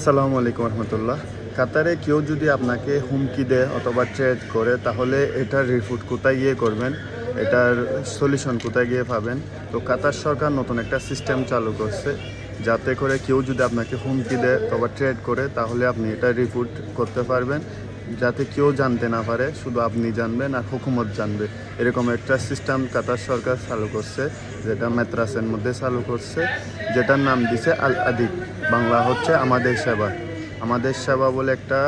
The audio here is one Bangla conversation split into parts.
আসসালামু আলাইকুম রহমতুল্লাহ। কাতারে কেউ যদি আপনাকে হুমকি দেয় অথবা ট্রেড করে, তাহলে এটার রিফুট কোথায় গিয়ে করবেন? এটার সলিউশন কোথায় গিয়ে পাবেন? তো কাতার সরকার নতুন একটা সিস্টেম চালু করছে, যাতে করে কেউ যদি আপনাকে হুমকি দেয় অথবা ট্রেড করে, তাহলে আপনি এটা রিফুট করতে পারবেন। যাতে কেউ জানতে না পারে, শুধু আপনি জানবেন আর হুকুমত জানবে। এরকম একটা সিস্টেম কাতার সরকার চালু করছে, যেটা মেত্রাসের মধ্যে চালু করছে, যেটার নাম দিছে আল আদিক বাংলা হচ্ছে আমাদের সেবা। আমাদের সেবা বলে একটা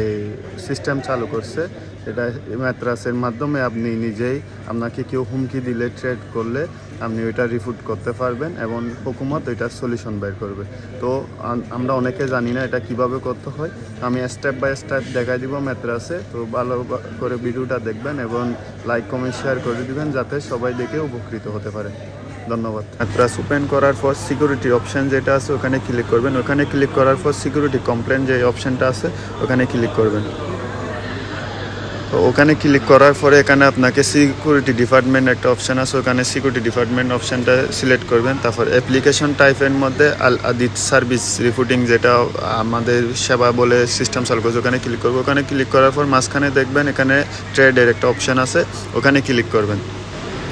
এই সিস্টেম চালু করছে। এটা মেত্রাসের মাধ্যমে আপনি নিজেই আপনাকে কেউ হুমকি দিলে ট্রেড করলে আপনি ওইটা রিফুট করতে পারবেন এবং হুকুমত ওইটার সলিউশন বের করবে। তো আমরা অনেকে জানি না এটা কীভাবে করতে হয়। আমি স্টেপ বাই স্টেপ দেখাই দিব মেত্রাসে তো ভালো করে ভিডিওটা দেখবেন এবং লাইক কমেন্ট শেয়ার করে দিবেন যাতে সবাই দেখে উপকৃত হতে পারে। ধন্যবাদ। মেত্রাস ওপেন করার পর সিকিউরিটি অপশন যেটা আছে ওখানে ক্লিক করবেন। ওখানে ক্লিক করার পর সিকিউরিটি কমপ্লেন যে অপশনটা আছে, ওখানে ক্লিক করবেন। তো ওখানে ক্লিক করার পরে এখানে আপনাকে সিকিউরিটি ডিপার্টমেন্ট একটা অপশন আছে, ওখানে সিকিউরিটি ডিপার্টমেন্ট অপশনটা সিলেক্ট করবেন। তারপর অ্যাপ্লিকেশন টাইপের মধ্যে আল আদিত সার্ভিস রিপোর্টিং যেটা আমাদের সেবা বলে সিস্টেম চালু করছে, ওখানে ক্লিক করব ওখানে ক্লিক করার পর মাঝখানে দেখবেন এখানে ট্রেডের একটা অপশন আছে, ওখানে ক্লিক করবেন।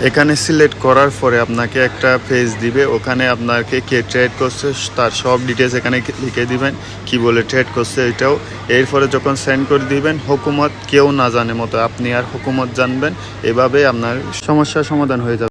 এখানে সিলেক্ট করার পরে আপনাকে একটা পেজ দিবে, ওখানে আপনাকে কে ট্রেড করছে তার সব ডিটেলস এখানে লিখে দিবেন, কি বলে ট্রেড করছে এটাও। এরপরে যখন সেন্ড করে দিবেন, হুকুমত কেউ না জানে মতো, আপনি আর হুকুমত জানবেন, এভাবে আপনার সমস্যার সমাধান হয়ে যাবে।